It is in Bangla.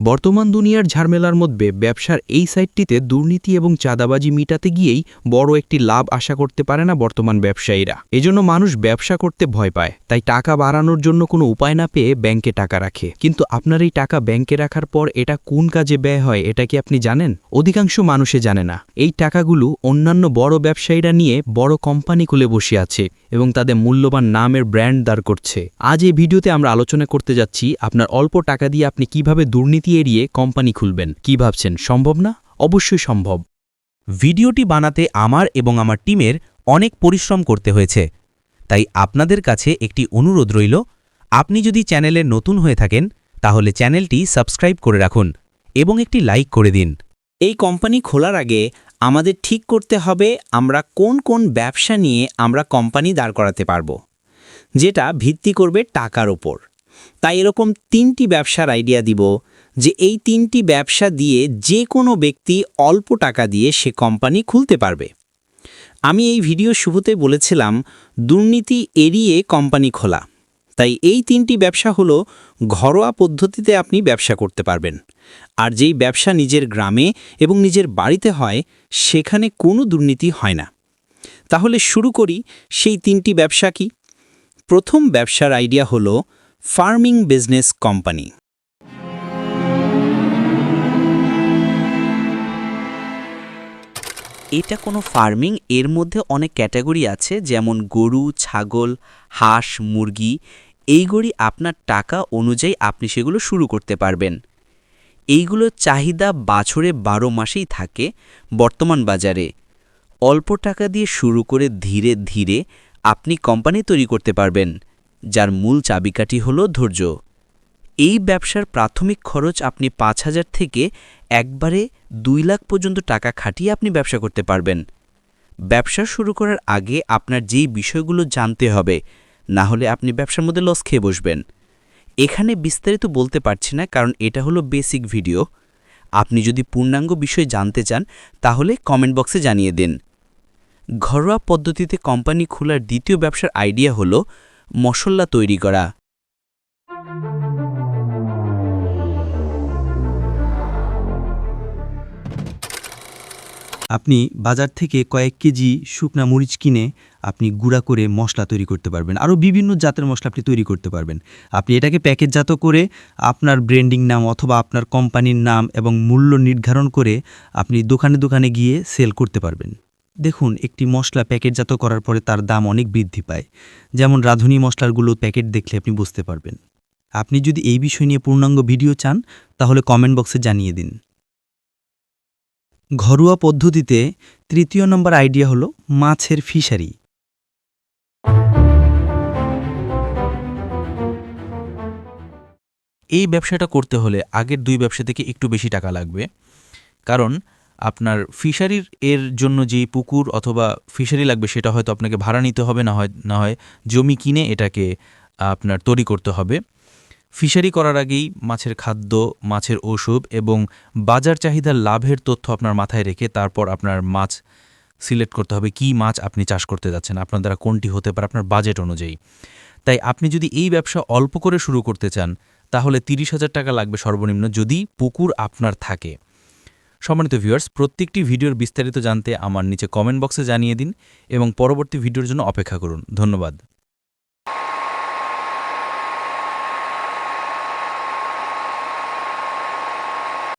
বর্তমান দুনিয়ার ঝাড়মেলার মধ্যে ব্যবসার এই সাইটটিতে দুর্নীতি এবং চাঁদাবাজি মিটাতে গিয়েই বড় একটি লাভ আশা করতে পারে না বর্তমান ব্যবসায়ীরা। এজন্য মানুষ ব্যবসা করতে ভয় পায়, তাই টাকা বাড়ানোর জন্য কোনো উপায় না পেয়ে ব্যাংকে টাকা রাখে। কিন্তু আপনার এই টাকা ব্যাংকে রাখার পর এটা কোন কাজে ব্যয় হয় এটা কি আপনি জানেন? অধিকাংশ মানুষে জানে না। এই টাকাগুলো অন্যান্য বড় ব্যবসায়ীরা নিয়ে বড় কোম্পানি খুলে বসে আছে। এবং তাদের মূল্যবান নামের ব্র্যান্ড দাঁড় করছে। আজ এই ভিডিওতে আমরা আলোচনা করতে যাচ্ছি আপনার অল্প টাকা দিয়ে আপনি কীভাবে দুর্নীতি এড়িয়ে কোম্পানি খুলবেন। কি ভাবছেন, সম্ভব না? অবশ্যই সম্ভব। ভিডিওটি বানাতে আমার এবং আমার টিমের অনেক পরিশ্রম করতে হয়েছে। তাই আপনাদের কাছে একটি অনুরোধ রইল, আপনি যদি চ্যানেলে নতুন হয়ে থাকেন, তাহলে চ্যানেলটি সাবস্ক্রাইব করে রাখুন এবং একটি লাইক করে দিন। এই কোম্পানি খোলার আগে আমাদের ঠিক করতে হবে আমরা কোন কোন ব্যবসা নিয়ে আমরা কোম্পানি দাঁড় করাতে পারব, যেটা ভিত্তি করবে টাকার ওপর। তাই এরকম তিনটি ব্যবসার আইডিয়া দিব যে এই তিনটি ব্যবসা দিয়ে যে কোনো ব্যক্তি অল্প টাকা দিয়ে সে কোম্পানি খুলতে পারবে। আমি এই ভিডিও শুরুতে বলেছিলাম, দুর্নীতি এড়িয়ে কোম্পানি খোলা। তাই এই তিনটি ব্যবসা হলো ঘরোয়া পদ্ধতিতে আপনি ব্যবসা করতে পারবেন। আর যেই ব্যবসা নিজের গ্রামে এবং নিজের বাড়িতে হয়, সেখানে কোনো দুর্নীতি হয় না। তাহলে শুরু করি, সেই তিনটি ব্যবসা কি? প্রথম ব্যবসার আইডিয়া হলো ফার্মিং বিজনেস কোম্পানি। এটা কোনো ফার্মিং, এর মধ্যে অনেক ক্যাটাগরি আছে, যেমন গরু, ছাগল, হাঁস, মুরগি। এইগুলি আপনার টাকা অনুযায়ী আপনি সেগুলো শুরু করতে পারবেন। এইগুলো চাহিদা বছরে বারো মাসেই থাকে বর্তমান বাজারে। অল্প টাকা দিয়ে শুরু করে ধীরে ধীরে আপনি কোম্পানি তৈরি করতে পারবেন, যার মূল চাবিকাঠি হল ধৈর্য। এই ব্যবসার প্রাথমিক খরচ আপনি পাঁচ হাজার থেকে একবারে দুই লাখ পর্যন্ত টাকা খাটিয়ে আপনি ব্যবসা করতে পারবেন। ব্যবসা শুরু করার আগে আপনার যেই বিষয়গুলো জানতে হবে না হলে আপনি ব্যবসার মধ্যে লস খেয়ে বসবেন। এখানে বিস্তারিত বলতে পারছি না, কারণ এটা হলো বেসিক ভিডিও আপনি যদি পূর্ণাঙ্গ বিষয়ে জানতে চান, তাহলে কমেন্ট বক্সে জানিয়ে দিন। ঘরোয়া পদ্ধতিতে কোম্পানি খোলার দ্বিতীয় ব্যবসার আইডিয়া হলো মশলা তৈরি করা। আপনি বাজার থেকে কয়েক কেজি শুকনা মরিচ কিনে আপনি গুঁড়া করে মশলা তৈরি করতে পারবেন। আরও বিভিন্ন জাতের মশলা আপনি তৈরি করতে পারবেন। আপনি এটাকে প্যাকেটজাত করে আপনার ব্র্যান্ডিং নাম অথবা আপনার কোম্পানির নাম এবং মূল্য নির্ধারণ করে আপনি দোকানে দোকানে গিয়ে সেল করতে পারবেন। দেখুন, একটি মশলা প্যাকেটজাত করার পরে তার দাম অনেক বৃদ্ধি পায়। যেমন রাঁধুনি মশলারগুলো প্যাকেট দেখলে আপনি বুঝতে পারবেন। আপনি যদি এই বিষয় নিয়ে পূর্ণাঙ্গ ভিডিও চান, তাহলে কমেন্ট বক্সে জানিয়ে দিন। ঘরোয়া পদ্ধতিতে তৃতীয় নম্বর আইডিয়া হলো মাছের ফিশারি। এই ব্যবসাটা করতে হলে আগের দুই ব্যবসা থেকে একটু বেশি টাকা লাগবে। কারণ আপনার ফিশারির এর জন্য যেই পুকুর অথবা ফিশারি লাগবে সেটা হয়তো আপনাকে ভাড়া নিতে হবে, না হয় না হয় জমি কিনে এটাকে আপনার তৈরি করতে হবে। ফিশারি করার আগেই মাছের খাদ্য, মাছের ওষুধ এবং বাজার চাহিদার লাভের তথ্য আপনার মাথায় রেখে তারপর আপনার মাছ সিলেক্ট করতে হবে কি মাছ আপনি চাষ করতে যাচ্ছেন, আপনার দ্বারা কোনটি হতে পারে আপনার বাজেট অনুযায়ী। তাই আপনি যদি এই ব্যবসা অল্প করে শুরু করতে চান, তাহলে তিরিশ হাজার টাকা লাগবে সর্বনিম্ন যদি পুকুর আপনার থাকে। সম্মানিত ভিউয়ার্স, প্রত্যেকটি ভিডিওর বিস্তারিত জানতে আমার নিচে কমেন্ট বক্সে জানিয়ে দিন এবং পরবর্তী ভিডিওর জন্য অপেক্ষা করুন। ধন্যবাদ।